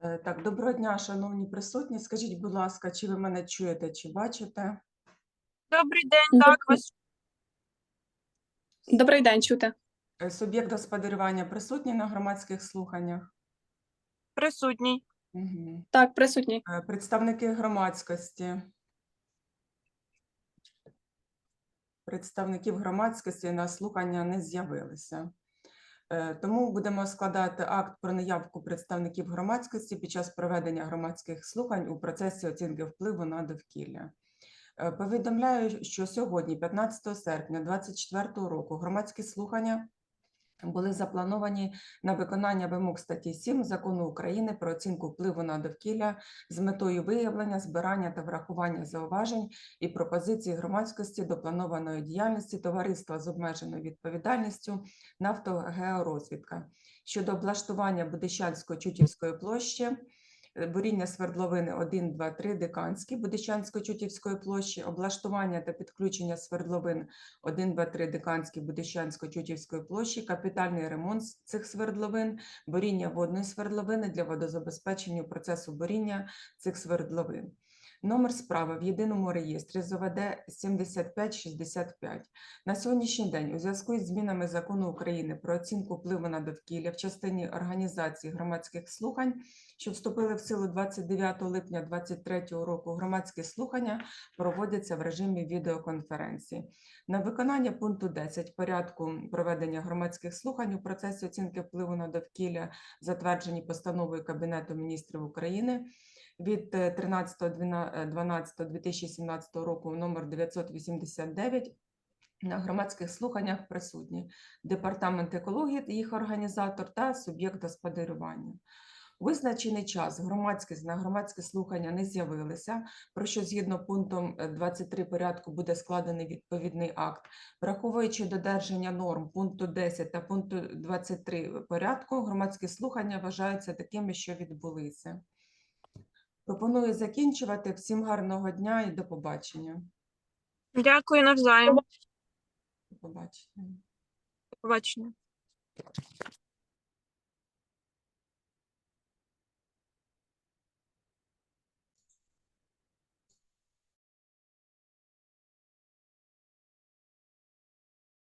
Е, Так, доброго дня, шановні присутні. Скажіть, будь ласка, чи ви мене чуєте, чи бачите? Добрий день, так, вас Добрий день, чути. Е, Суб'єкт господарювання присутній на громадських слуханнях? присутній. Угу. Так, присутній. Представники громадськості. Представників громадськості на слухання не з'явилися. Е, Тому будемо складати акт про наявку представників громадськості під час проведення громадських слухань у процесі оцінки впливу на довкілля. Е, Повідомляю, що сьогодні, 15 серпня 2024 року, громадські слухання були заплановані на виконання вимог статті 7 Закону України про оцінку впливу на довкілля з метою виявлення, збирання та врахування зауважень і пропозицій громадськості до планованої діяльності товариства з обмеженою відповідальністю «Нафтогеорозвідка» щодо облаштування Будищанської Чутівської площі, буріння свердловини 1, 2, 3 Диканський, Будищансько-Чутівської площі, облаштування та підключення свердловин 1, 2, 3 Диканський, Будищансько-Чутівської площі, капітальний ремонт цих свердловин, буріння водної свердловини для водозабезпечення процесу буріння цих свердловин. Номер справи в єдиному реєстрі ЗОВД 7565. На сьогоднішній день у зв'язку з змінами закону України про оцінку впливу на довкілля в частині організації громадських слухань, що вступили в силу 29 липня 2023 року, громадські слухання проводяться в режимі відеоконференції. На виконання пункту 10 порядку проведення громадських слухань у процесі оцінки впливу на довкілля, затверджені постановою Кабінету міністрів України від е, 13 12 12.12.2017 року номер 989 на громадських слуханнях присутні департамент екології, їх організатор та суб'єкт господарювання. Визначений час громадськість на громадські слухання не з'явилися, про що згідно пунктом 23 порядку буде складений відповідний акт, враховуючи додержання норм пункту 10 та пункту 23 порядку, громадські слухання вважаються такими, що відбулися. Пропоную закінчувати. Всім гарного дня і до побачення. Дякую навзаєм. До побачення. До побачення.